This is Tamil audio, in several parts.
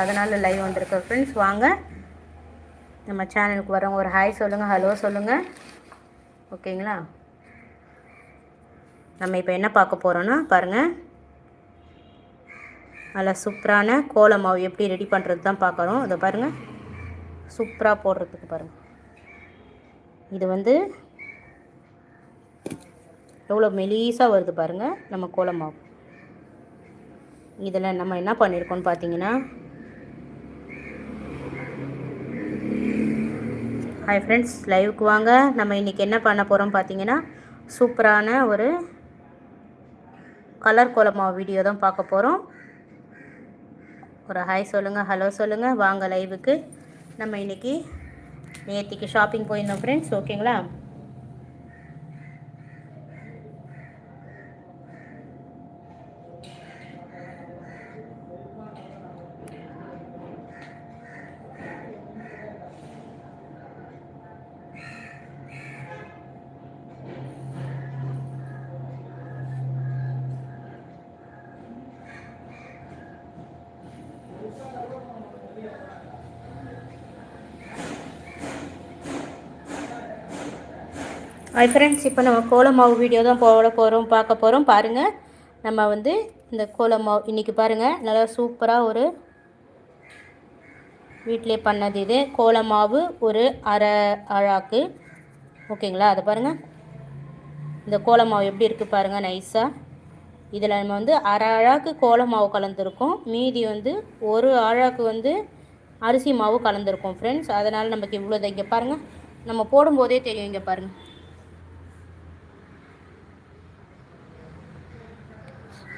அதனால் லைவ் வந்திருக்க. ஃப்ரெண்ட்ஸ் வாங்க. நம்ம சேனலுக்கு வரவங்க ஒரு ஹாய் சொல்லுங்கள் ஹலோ சொல்லுங்கள் ஓகேங்களா நம்ம இப்போ என்ன பார்க்க போகிறோன்னா பாருங்கள் நல்லா சூப்பரான கோல மாவு எப்படி ரெடி பண்ணுறது தான் பார்க்குறோம் அதை பாருங்கள் சூப்பராக போடுறதுக்கு பாருங்கள் இது வந்து எவ்வளோ மெலீஸாக வருது பாருங்கள் நம்ம கோலமாவு இதில் நம்ம என்ன பண்ணியிருக்கோம்னு பார்த்தீங்கன்னா ஹாய் ஃப்ரெண்ட்ஸ் லைவுக்கு வாங்க. நம்ம இன்றைக்கி என்ன பண்ண போகிறோம் பார்த்தீங்கன்னா சூப்பரான ஒரு கலர் கோலமா வீடியோ தான் பார்க்க போகிறோம் ஒரு ஹாய் சொல்லுங்கள் ஹலோ சொல்லுங்கள் வாங்க லைவுக்கு நம்ம இன்றைக்கி நேற்றுக்கு ஷாப்பிங் போயிருந்தோம் ஃப்ரெண்ட்ஸ் ஓகேங்களா ஹாய் ஃப்ரெண்ட்ஸ் இப்போ நம்ம கோலமாவு வீடியோ தான் போட போகிறோம் பார்க்க போகிறோம் பாருங்கள் நம்ம வந்து இந்த கோலமாவு இன்றைக்கி பாருங்கள் நல்லா சூப்பராக ஒரு வீட்டிலே பண்ணது இது. கோலமாவு ஒரு அரை அழாக்கு. ஓகேங்களா அதை பாருங்கள் இந்த கோலமாவு எப்படி இருக்குது பாருங்கள் நைஸாக இதில் நம்ம வந்து அரை அழாக்கு கோலமாவு கலந்துருக்கோம். மீதி வந்து ஒரு அழாக்கு வந்து அரிசி மாவு கலந்துருக்கோம் ஃப்ரெண்ட்ஸ் அதனால் நமக்கு இவ்வளோ இங்கே பாருங்கள் நம்ம போடும்போதே தெரியும் இங்கே பாருங்கள்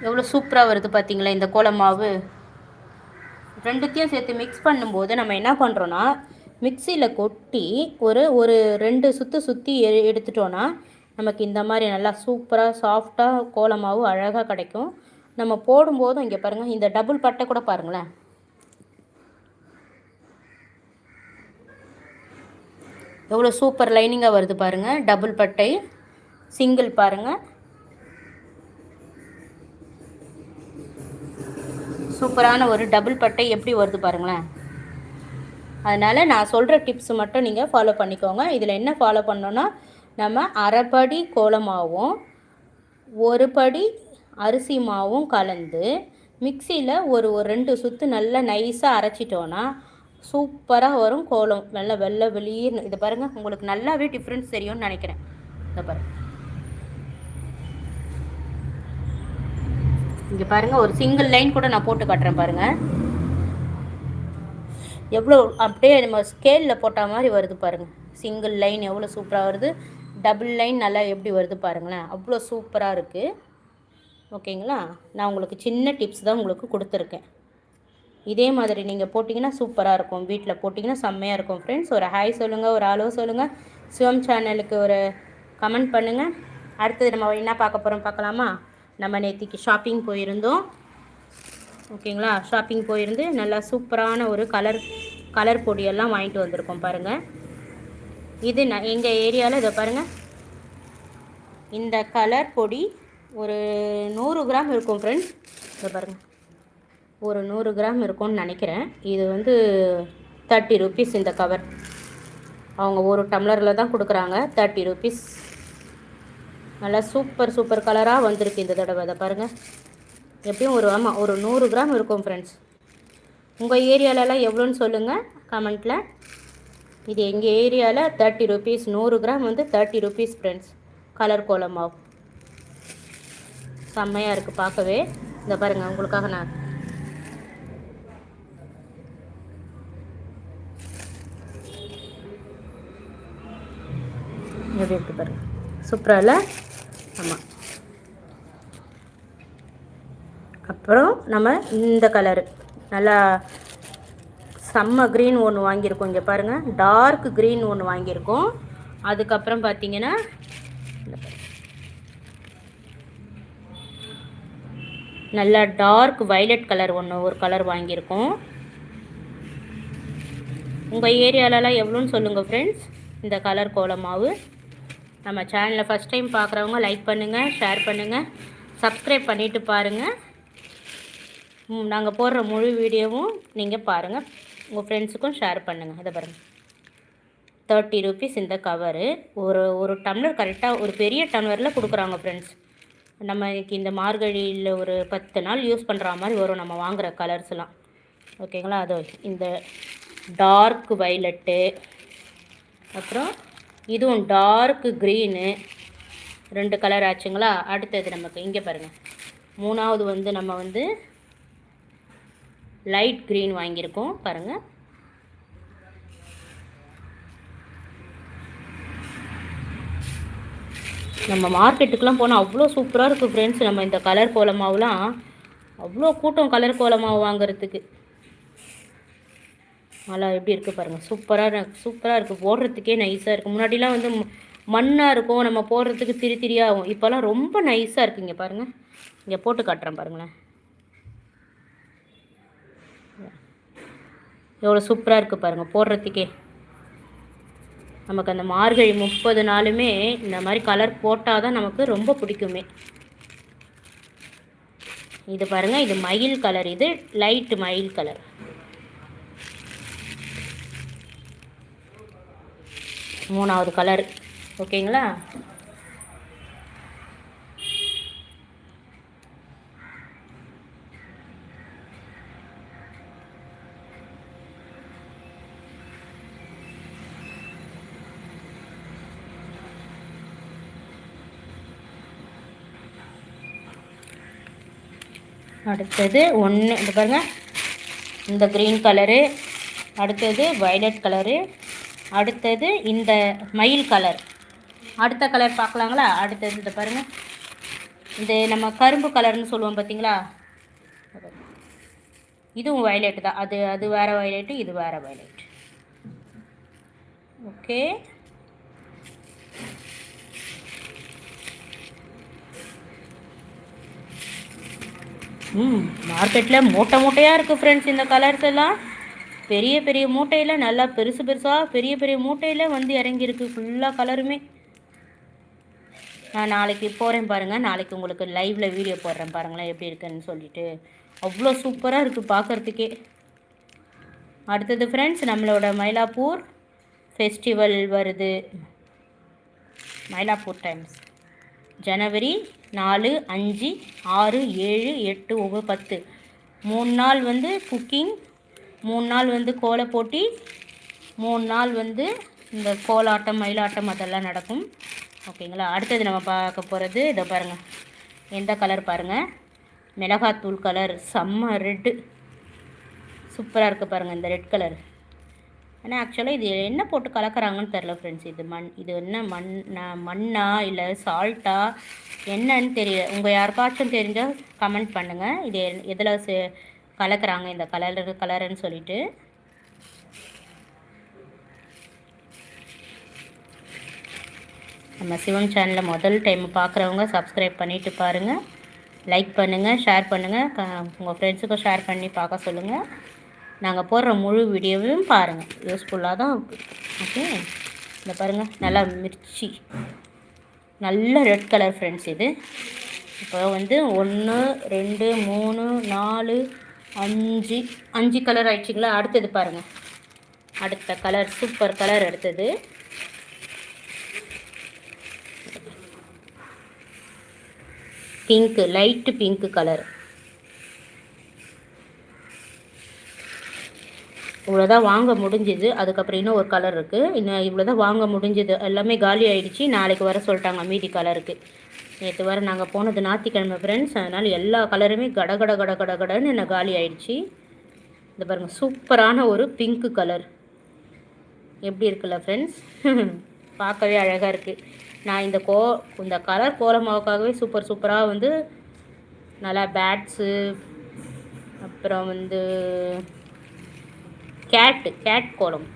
எவ்வளோ சூப்பராக வருது பார்த்தீங்களா இந்த கோலமாவு ரெண்டுத்தையும் சேர்த்து மிக்ஸ் பண்ணும்போது நம்ம என்ன பண்ணுறோன்னா மிக்சியில் கொட்டி ஒரு ஒரு ரெண்டு சுற்று சுற்றி எ எடுத்துட்டோன்னா நமக்கு இந்த மாதிரி நல்லா சூப்பராக சாஃப்டாக கோலமாவு அழகாக கிடைக்கும். நம்ம போடும்போதும் இங்கே பாருங்கள் இந்த டபுள் பட்டை கூட பாருங்களேன். எவ்வளோ சூப்பர் லைனிங்காக வருது பாருங்கள் டபுள் பட்டை சிங்கிள் பாருங்கள் சூப்பரான ஒரு டபுள் பட்டை எப்படி வருது பாருங்களேன். அதனால் நான் சொல்கிற டிப்ஸ் மட்டும் நீங்கள் ஃபாலோ பண்ணிக்கோங்க. இதில் என்ன ஃபாலோ பண்ணோன்னா நம்ம அரைப்படி கோலமாகவும் ஒரு படி அரிசி மாவும் கலந்து மிக்சியில் ஒரு ஒரு ரெண்டு சுற்று நல்லா நைஸாக அரைச்சிட்டோன்னா சூப்பராக வரும் கோலம். நல்லா வெள்ளை வெளியே இதை பாருங்கள் உங்களுக்கு நல்லாவே டிஃப்ரென்ஸ் தெரியும்னு நினைக்கிறேன். இதை பாருங்கள் இங்கே பாருங்கள் ஒரு சிங்கிள் லைன் கூட நான் போட்டு காட்டுறேன் பாருங்கள் எவ்வளோ அப்படியே நம்ம ஸ்கேலில் போட்ட மாதிரி வருது பாருங்கள் சிங்கிள் லைன் எவ்வளோ சூப்பராக வருது. டபுள் லைன் நல்லா எப்படி வருது பாருங்களேன். அவ்வளோ சூப்பராக இருக்குது ஓகேங்களா நான் உங்களுக்கு சின்ன டிப்ஸ் தான் உங்களுக்கு கொடுத்துருக்கேன். இதே மாதிரி நீங்கள் போட்டிங்கன்னா சூப்பராக இருக்கும். வீட்டில் போட்டிங்கன்னா செம்மையாக இருக்கும் ஃப்ரெண்ட்ஸ் ஒரு ஹாய் சொல்லுங்கள் ஒரு அலோ சொல்லுங்கள் சிவம் சேனலுக்கு ஒரு கமெண்ட் பண்ணுங்கள் அடுத்தது நம்ம என்ன பார்க்க போகிறோம் பார்க்கலாமா? நம்ம நேற்றுக்கு ஷாப்பிங் போயிருந்தோம். ஓகேங்களா? ஷாப்பிங் போயிருந்து நல்லா சூப்பரான ஒரு கலர் கலர் பொடியெல்லாம் வாங்கிட்டு வந்திருக்கோம் பாருங்கள் இது நான் எங்கள் ஏரியாவில் இதை பாருங்கள் இந்த கலர் பொடி ஒரு நூறு கிராம் இருக்கும் ஃப்ரெண்ட்ஸ் இதை பாருங்கள் ஒரு நூறு கிராம் இருக்கும்னு நினைக்கிறேன். இது வந்து தேர்ட்டி ருபீஸ் இந்த கவர் அவங்க ஒரு டம்ளரில் தான் கொடுக்குறாங்க. தேர்ட்டி ருபீஸ் நல்லா சூப்பர் சூப்பர் கலராக வந்திருக்கு இந்த தடவை. அதை பாருங்கள் எப்படியும் ஒரு ஆமாம் ஒரு நூறு கிராம் இருக்கும் ஃப்ரெண்ட்ஸ் உங்கள் ஏரியாலலாம் எவ்வளோன்னு சொல்லுங்கள் கமெண்ட்டில் இது எங்கள் ஏரியாவில் தேர்ட்டி ருபீஸ் நூறு கிராம் வந்து தேர்ட்டி ருபீஸ் ஃப்ரெண்ட்ஸ் கலர் கோலமாவு. செம்மையாக இருக்குது பார்க்கவே. இந்த பாருங்கள் உங்களுக்காக நான். எப்படி இருக்குது பாருங்கள் சூப்பராக இல்லை? ஆமாம் அப்புறம் நம்ம இந்த கலரு நல்லா செம்ம க்ரீன் ஒன்று வாங்கியிருக்கோம் இங்கே பாருங்கள் டார்க் க்ரீன் ஒன்று வாங்கியிருக்கோம். அதுக்கப்புறம் பார்த்தீங்கன்னா நல்லா டார்க் வைலட் கலர் ஒன்று ஒரு கலர் வாங்கியிருக்கோம். உங்கள் ஏரியாலலாம் எவ்வளோன்னு சொல்லுங்கள் ஃப்ரெண்ட்ஸ் இந்த கலர் கோலமாவு. நம்ம சேனலில் ஃபஸ்ட் டைம் பார்க்குறவங்க லைக் பண்ணுங்கள் ஷேர் பண்ணுங்கள் சப்ஸ்கிரைப் பண்ணிவிட்டு பாருங்கள் நாங்கள் போடுற முழு வீடியோவும் நீங்கள் பாருங்கள் உங்கள் ஃப்ரெண்ட்ஸுக்கும் ஷேர் பண்ணுங்கள் இதை பாருங்கள் தேர்ட்டி ருபீஸ் இந்த கவரு ஒரு ஒரு டம்ளர் கரெக்டாக ஒரு பெரிய டம்ளரில் கொடுக்குறாங்க ஃப்ரெண்ட்ஸ் நம்ம இந்த மார்கழியில் ஒரு பத்து நாள் யூஸ் பண்ணுற மாதிரி வரும் நம்ம வாங்குகிற கலர்ஸ்லாம் ஓகேங்களா அது இந்த டார்க் வைலட்டு அப்புறம் இதுவும் டார்க் க்ரீனு ரெண்டு கலர் ஆச்சுங்களா? அடுத்தது நமக்கு இங்கே பாருங்கள் மூணாவது வந்து நம்ம வந்து லைட் க்ரீன் வாங்கியிருக்கோம். பாருங்கள் நம்ம மார்க்கெட்டுக்கெலாம் போனால் அவ்வளோ சூப்பராக இருக்குது ஃப்ரெண்ட்ஸ் நம்ம இந்த கலர் கோலமாவெலாம் அவ்வளோ கூட்டம் கலர் கோலமாவு வாங்குறதுக்கு. நல்லா எப்படி இருக்குது பாருங்கள் சூப்பராக சூப்பராக இருக்குது போடுறதுக்கே நைஸாக இருக்குது முன்னாடிலாம் வந்து மண்ணாக இருக்கும். நம்ம போடுறதுக்கு திரி திரியாகும் இப்போல்லாம் ரொம்ப நைஸாக இருக்குங்க பாருங்கள் இங்கே போட்டு காட்டுறேன் பாருங்களேன். எவ்வளோ சூப்பராக இருக்குது பாருங்கள் போடுறதுக்கே. நமக்கு அந்த மார்கழி முப்பது நாளுமே இந்த மாதிரி கலர் போட்டால் தான் நமக்கு ரொம்ப பிடிக்குமே. இது பாருங்கள் இது மயில் கலர் இது லைட் மயில் கலர் மூணாவது கலர் ஓகேங்களா? அடுத்தது ஒன்று இந்த பாருங்கள் இந்த க்ரீன் கலரு அடுத்தது வயலட் கலரு அடுத்தது இந்த மயில் கலர். அடுத்த கலர் பார்க்கலாங்களா? அடுத்தது இந்த பாருங்கள் இந்த நம்ம கரும்பு கலர்னு சொல்லுவோம் பார்த்தீங்களா இதுவும் வயலட் தான். அது அது வேறு வயலட்டு இது வேறு வயலட் ஓகே ம் மார்க்கெட்டில் மூட்டை மூட்டையாக இருக்குது ஃப்ரெண்ட்ஸ் இந்த கலர்ஸ் எல்லாம். பெரிய பெரிய மூட்டையில் நல்லா பெருசு பெருசாக பெரிய பெரிய மூட்டையில் வந்து இறங்கியிருக்கு. ஃபுல்லாக கலருமே நான் நாளைக்கு போகிறேன் பாருங்கள் நாளைக்கு உங்களுக்கு லைவில் வீடியோ போடுறேன் பாருங்களேன் எப்படி இருக்குன்னு சொல்லிட்டு. அவ்வளோ சூப்பராக இருக்குது பார்க்குறதுக்கே அடுத்தது ஃப்ரெண்ட்ஸ் நம்மளோட மயிலாப்பூர் ஃபெஸ்டிவல் வருது. மயிலாப்பூர் டைம்ஸ் ஜனவரி நாலு அஞ்சு ஆறு ஏழு எட்டு ஒவ்வொரு பத்து. மூணு நாள் வந்து குக்கிங் மூணு நாள் வந்து கோலை போட்டி மூணு நாள் வந்து இந்த கோலாட்டம் மயிலாட்டம் அதெல்லாம் நடக்கும். ஓகேங்களா? அடுத்தது நம்ம பார்க்க போகிறது இதை பாருங்கள் எந்த கலர் பாருங்கள் மிளகாத்தூள் கலர் செம்ம ரெட்டு சூப்பராக இருக்குது பாருங்கள் இந்த ரெட் கலர் ஆனால் ஆக்சுவலாக இது என்ன போட்டு கலக்கிறாங்கன்னு தெரில ஃப்ரெண்ட்ஸ் இது மண் இது என்ன மண் மண்ணா இல்லை சால்ட்டா என்னன்னு தெரியல. உங்கள் யாருக்காச்சும் தெரிஞ்சால் கமெண்ட் பண்ணுங்கள் இது எதில் கலக்கிறாங்க இந்த கலர் கலருன்னு சொல்லிட்டு. நம்ம சிவன் சேனலில் முதல் டைம் பார்க்குறவங்க சப்ஸ்கிரைப் பண்ணிவிட்டு பாருங்கள் லைக் பண்ணுங்கள் ஷேர் பண்ணுங்கள் உங்கள் ஃப்ரெண்ட்ஸுக்கும் ஷேர் பண்ணி பார்க்க சொல்லுங்கள் நாங்கள் போடுற முழு வீடியோவையும் பாருங்கள் யூஸ்ஃபுல்லாக தான் ஓகே இந்த பாருங்கள் நல்லா மிர்ச்சி. நல்ல ரெட் கலர் ஃப்ரெண்ட்ஸ் இது. இப்போ வந்து ஒன்று ரெண்டு மூணு நாலு அஞ்சு அஞ்சு கலர் ஆயிடுச்சிங்களா? அடுத்தது பாருங்கள் அடுத்த கலர் சூப்பர் கலர் அடுத்தது. பிங்க்கு லைட்டு பிங்க்கு கலர் இவ்வளோதான் வாங்க முடிஞ்சுது. அதுக்கப்புறம் இன்னும் ஒரு கலர் இருக்குது இன்னும் இவ்வளோ தான் வாங்க முடிஞ்சுது. எல்லாமே காலி ஆகிடுச்சு நாளைக்கு வர சொல்லிட்டாங்க. மீதி கலருக்கு நேற்று வர நாங்கள் போனது ஞாத்திக்கிழமை ஃப்ரெண்ட்ஸ் அதனால் எல்லா கலருமே கட கட கட கட கடன்னு என்ன காலி ஆயிடுச்சு. இந்த பாருங்கள் சூப்பரான ஒரு பிங்க்கு கலர் எப்படி இருக்குல்ல ஃப்ரெண்ட்ஸ் பார்க்கவே அழகாக இருக்குது நான் இந்த கோ இந்த கலர் கோலமாவுக்காகவே சூப்பர் சூப்பராக வந்து நல்லா பேட்ஸு அப்புறம் வந்து கேட்டு கேட் கோலம்.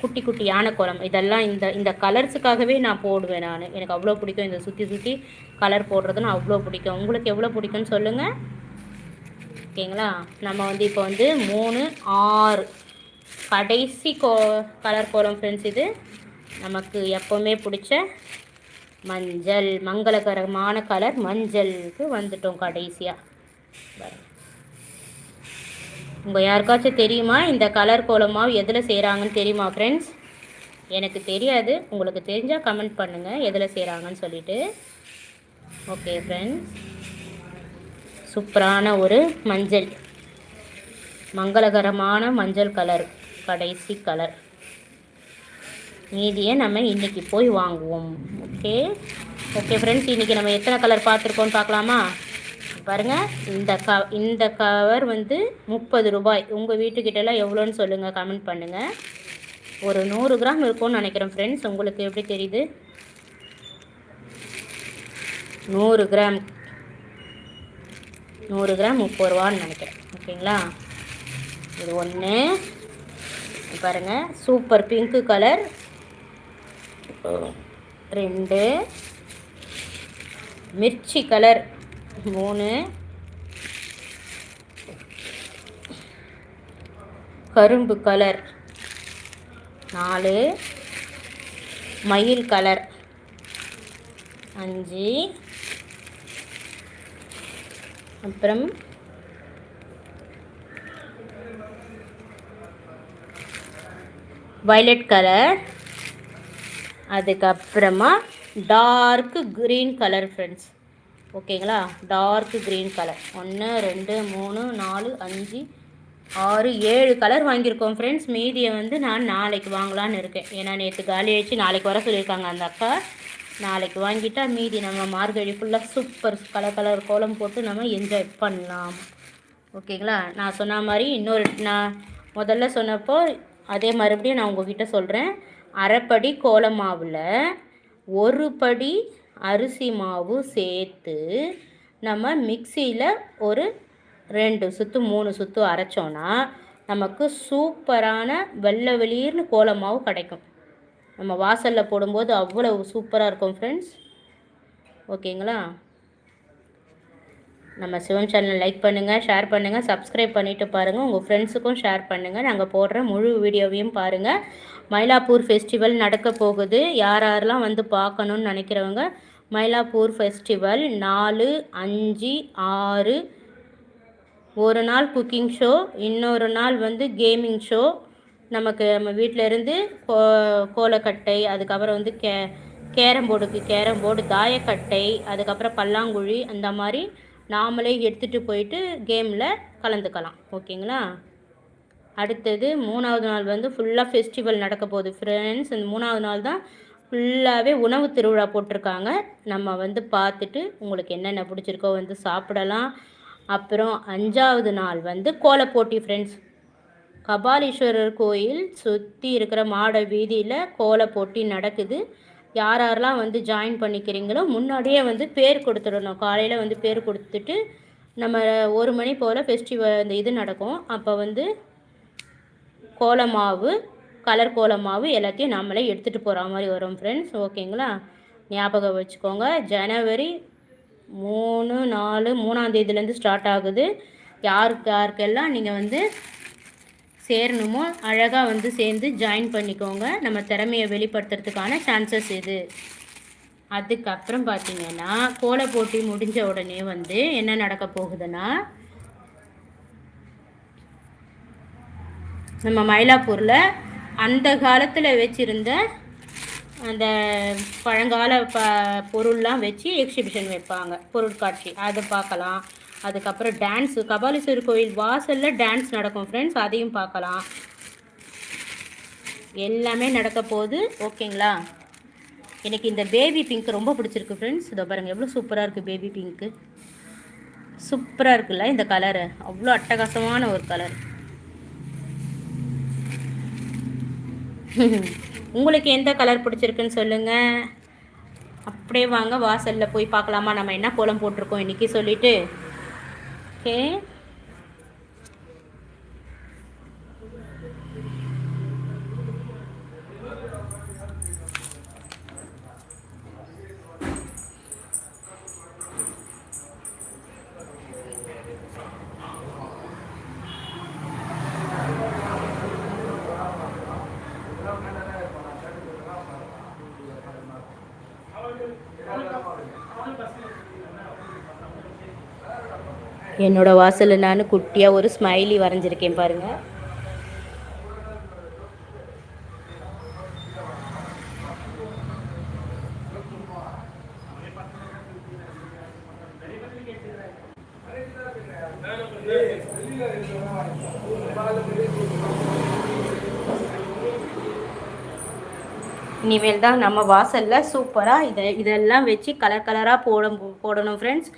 குட்டி குட்டி யானை கோலம் இதெல்லாம் இந்த இந்த கலர்ஸுக்காகவே நான் போடுவேன் நான். எனக்கு அவ்வளோ பிடிக்கும் இந்த சுற்றி சுற்றி கலர் போடுறதுன்னு அவ்வளோ பிடிக்கும். உங்களுக்கு எவ்வளோ பிடிக்கும்னு சொல்லுங்கள் ஓகேங்களா? நம்ம வந்து இப்போ வந்து மூணு ஆறு. கடைசி கோ கலர் கோலம் ஃப்ரெண்ட்ஸ் இது. நமக்கு எப்போவுமே பிடிச்ச மஞ்சள் மங்களகரமான கலர் மஞ்சளுக்கு வந்துட்டோம் கடைசியாக உங்கள் யாருக்காச்சும் தெரியுமா? இந்த கலர் கோலமாவு எதில் செய்கிறாங்கன்னு தெரியுமா ஃப்ரெண்ட்ஸ் எனக்கு தெரியாது. உங்களுக்கு தெரிஞ்சால் கமெண்ட் பண்ணுங்கள் எதில் செய்கிறாங்கன்னு சொல்லிட்டு. ஓகே ஃப்ரெண்ட்ஸ் சூப்பரான ஒரு மஞ்சள். மங்களகரமான மஞ்சள் கலர் கடைசி கலர் மீதியை நம்ம இன்றைக்கி போய் வாங்குவோம். ஓகே ஓகே ஃப்ரெண்ட்ஸ் இன்றைக்கி நம்ம எத்தனை கலர் பார்த்துருக்கோன்னு பார்க்கலாமா? பாருங்கள் இந்த க இந்த கவர் வந்து முப்பது ரூபாய். உங்கள் வீட்டுக்கிட்டலாம் எவ்வளோன்னு சொல்லுங்கள் கமெண்ட் பண்ணுங்கள் ஒரு நூறு கிராம் இருக்கும்னு நினைக்கிறேன் ஃப்ரெண்ட்ஸ் உங்களுக்கு எப்படி தெரியுது? நூறு கிராம். நூறு கிராம் முப்பது ரூபான்னு நினைக்கிறேன். ஓகேங்களா? இது ஒன்று பாருங்கள் சூப்பர் பிங்க்கு கலர் ரெண்டு. மிர்ச்சி கலர் மூணு. கரும்பு கலர். நாலு. மயில் கலர். அஞ்சு. அப்புறம் வயலட் கலர். அதுக்கப்புறமா டார்க்கு க்ரீன் கலர் ஃப்ரெண்ட்ஸ் ஓகேங்களா? டார்க் க்ரீன் கலர் ஒன்று ரெண்டு மூணு நாலு அஞ்சு ஆறு ஏழு கலர் வாங்கியிருக்கோம் ஃப்ரெண்ட்ஸ் மீதியை வந்து நான் நாளைக்கு வாங்கலான்னு இருக்கேன். ஏன்னா நேற்று காலி ஆயிடுச்சு. நாளைக்கு வர சொல்லியிருக்காங்க அந்த அக்கா. நாளைக்கு வாங்கிட்டா மீதி நம்ம மார்கழி ஃபுல்லாக சூப்பர் கலர் கலர் கோலம் போட்டு நம்ம என்ஜாய் பண்ணலாம். ஓகேங்களா? நான் சொன்ன மாதிரி இன்னொரு நான் முதல்ல சொன்னப்போ அதே மறுபடியும் நான் உங்ககிட்ட சொல்கிறேன் அரைப்படி கோலமாவில் ஒரு படி அரிசி மாவு சேர்த்து நம்ம மிக்சியில் ஒரு ரெண்டு சுற்று மூணு சுற்று அரைச்சோன்னா நமக்கு சூப்பரான வெள்ளை வெளிர்னு கோலமாவும் கிடைக்கும். நம்ம வாசலில் போடும்போது அவ்வளோ சூப்பராக இருக்கும் ஃப்ரெண்ட்ஸ் ஓகேங்களா நம்ம சிவன் சேனல் லைக் பண்ணுங்கள் ஷேர் பண்ணுங்கள் சப்ஸ்கிரைப் பண்ணிவிட்டு பாருங்கள் உங்கள் ஃப்ரெண்ட்ஸுக்கும் ஷேர் பண்ணுங்கள் நாங்கள் போடுற முழு வீடியோவையும் பாருங்கள் மயிலாப்பூர் ஃபெஸ்டிவல் நடக்க போகுது. யார் யாரெல்லாம் வந்து பார்க்கணுன்னு நினைக்கிறவங்க மயிலாப்பூர் ஃபெஸ்டிவல் நாலு அஞ்சு ஆறு ஒரு நாள் குக்கிங் ஷோ இன்னொரு நாள் வந்து கேமிங் ஷோ நமக்கு நம்ம வீட்டிலேருந்து கோ கோலக்கட்டை அதுக்கப்புறம் வந்து கே கேரம் போர்டுக்கு கேரம் போர்டு தாயக்கட்டை அதுக்கப்புறம் பல்லாங்குழி அந்த மாதிரி நாமளே எடுத்துகிட்டு போயிட்டு கேமில் கலந்துக்கலாம். ஓகேங்களா? அடுத்தது மூணாவது நாள் வந்து ஃபுல்லாக ஃபெஸ்டிவல் நடக்க போகுது. ஃப்ரெண்ட்ஸ் இந்த மூணாவது நாள் தான் ஃபுல்லாகவே உணவு திருவிழா போட்டிருக்காங்க. நம்ம வந்து பார்த்துட்டு உங்களுக்கு என்னென்ன பிடிச்சிருக்கோ வந்து சாப்பிடலாம். அப்புறம் அஞ்சாவது நாள் வந்து கோலப்போட்டி ஃப்ரெண்ட்ஸ் கபாலீஸ்வரர் கோயில் சுற்றி இருக்கிற மாட வீதியில் கோலப்போட்டி நடக்குது. யார் யாரெல்லாம் வந்து ஜாயின் பண்ணிக்கிறீங்களோ முன்னாடியே வந்து பேர் கொடுத்துடணும். காலையில் வந்து பேர் கொடுத்துட்டு நம்ம ஒரு மணி போல் ஃபெஸ்டிவல் இந்த இது நடக்கும். அப்போ வந்து கோலமாவு கலர் கோலமாவு எல்லாத்தையும் நம்மளே எடுத்துகிட்டு போகிற மாதிரி வரும் ஃப்ரெண்ட்ஸ் ஓகேங்களா? ஞாபகம் வச்சுக்கோங்க. ஜனவரி மூணு நாலு மூணாந்தேதியிலேருந்து ஸ்டார்ட் ஆகுது. யாருக்கு யாருக்கெல்லாம் நீங்கள் வந்து சேரணுமோ அழகாக வந்து சேர்ந்து ஜாயின் பண்ணிக்கோங்க. நம்ம திறமையை வெளிப்படுத்துறதுக்கான சான்சஸ் இது. அதுக்கப்புறம் பார்த்திங்கன்னா கோல போட்டி முடிஞ்ச உடனே வந்து என்ன நடக்க போகுதுன்னா நம்ம மயிலாப்பூரில் அந்த காலத்தில் வச்சுருந்த அந்த பழங்கால ப பொருள்லாம் வச்சு எக்ஸிபிஷன் வைப்பாங்க. பொருட்காட்சி. அதை பார்க்கலாம். அதுக்கப்புறம் டான்ஸு கபாலீஸ்வரர் கோயில் வாசலில் டான்ஸ் நடக்கும் ஃப்ரெண்ட்ஸ் அதையும் பார்க்கலாம். எல்லாமே நடக்க போகுது. ஓகேங்களா எனக்கு இந்த பேபி பிங்க் ரொம்ப பிடிச்சிருக்கு ஃப்ரெண்ட்ஸ் இதோ பாருங்கள் எவ்வளோ சூப்பராக இருக்குது பேபி பிங்க்கு சூப்பராக இருக்குல்ல இந்த கலரு அவ்வளோ அட்டகாசமான ஒரு கலர் உங்களுக்கு எந்த கலர் பிடிச்சிருக்குன்னு சொல்லுங்கள் அப்படியே வாங்க வாசலில் போய் பார்க்கலாமா? நம்ம என்ன கோலம் போட்டிருக்கோம் இன்றைக்கி சொல்லிவிட்டு ஓகே என்னோடய வாசலில் நான் குட்டியாக ஒரு ஸ்மைலி வரைஞ்சிருக்கேன் பாருங்கள் இனிமேல் தான் நம்ம வாசலில் சூப்பராக இதை இதெல்லாம் வச்சு கலர் கலராக போட போடணும் ஃப்ரெண்ட்ஸ்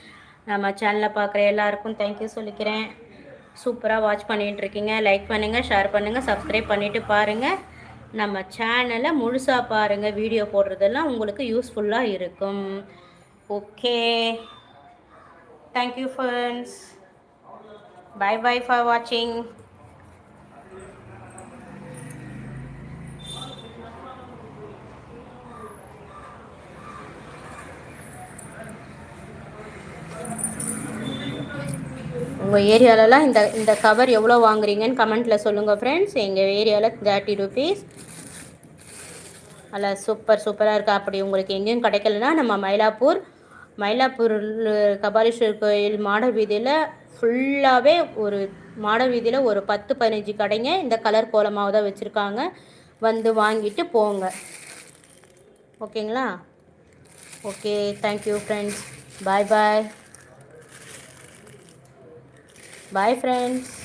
நம்ம சேனலை பார்க்குற எல்லாருக்கும் தேங்க்யூ சொல்லிக்கிறேன். சூப்பராக வாட்ச் பண்ணிகிட்ருக்கீங்க லைக் பண்ணுங்கள் ஷேர் பண்ணுங்கள் சப்ஸ்கிரைப் பண்ணிவிட்டு பாருங்கள் நம்ம சேனலை முழுசாக பாருங்கள் வீடியோ போடுறதெல்லாம் உங்களுக்கு யூஸ்ஃபுல்லாக இருக்கும். Okay thank you friends bye bye for வாட்சிங் உங்கள் ஏரியாலலாம் இந்த இந்த கவர் எவ்வளோ வாங்குறீங்கன்னு கமெண்ட்டில் சொல்லுங்கள் ஃப்ரெண்ட்ஸ் எங்கள் ஏரியாவில் தேர்ட்டி ருபீஸ் நல்லா சூப்பர் சூப்பராக இருக்குது அப்படி உங்களுக்கு எங்கேயும் கிடைக்கலனா நம்ம மயிலாப்பூர் மயிலாப்பூர் கபாலீஸ்வர் கோயில் மாட வீதியில் ஃபுல்லாகவே ஒரு மாட வீதியில் ஒரு பத்து பதினஞ்சு கடைங்க இந்த கலர் கோலமாக தான் வச்சுருக்காங்க. வந்து வாங்கிட்டு போங்க. ஓகேங்களா okay thank you friends bye bye Bye friends.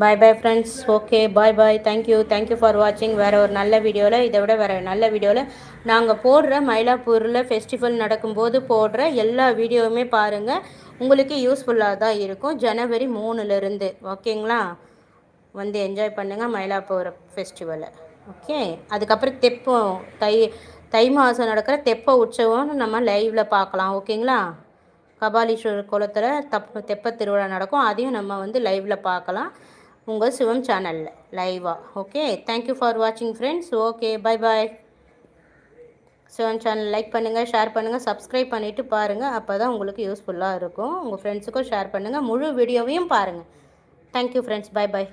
Bye bye friends okay bye bye thank you thank you for வாட்சிங் வேறு ஒரு நல்ல வீடியோவில் இதை விட வேறு நல்ல வீடியோவில் நாங்கள் போடுற மயிலாப்பூரில் ஃபெஸ்டிவல் நடக்கும்போது போடுற எல்லா வீடியோவுமே பாருங்கள் உங்களுக்கு யூஸ்ஃபுல்லாக தான் இருக்கும். ஜனவரி மூணுலேருந்து ஓகேங்களா வந்து என்ஜாய் பண்ணுங்கள் மயிலாப்பூர் ஃபெஸ்டிவலை ஓகே அதுக்கப்புறம் தெப்பம் தை தை மாதம் நடக்கிற தெப்ப உற்சவம் நம்ம லைவில் பார்க்கலாம் ஓகேங்களா கபாலீஸ்வரர் குளத்தில் தப் தெப்ப திருவிழா நடக்கும். அதையும் நம்ம வந்து லைவில் பார்க்கலாம். உங்கள் சிவம் சேனலில் லைவாக ஓகே தேங்க்யூ ஃபார் வாட்சிங் friends okay bye bye Sivam channel like பண்ணுங்கள் ஷேர் பண்ணுங்கள் சப்ஸ்கிரைப் பண்ணிவிட்டு பாருங்கள் அப்போ தான் உங்களுக்கு யூஸ்ஃபுல்லாக இருக்கும். உங்கள் ஃப்ரெண்ட்ஸுக்கும் ஷேர் பண்ணுங்கள் முழு வீடியோவையும் பாருங்கள் தேங்க்யூ ஃப்ரெண்ட்ஸ் பை பாய்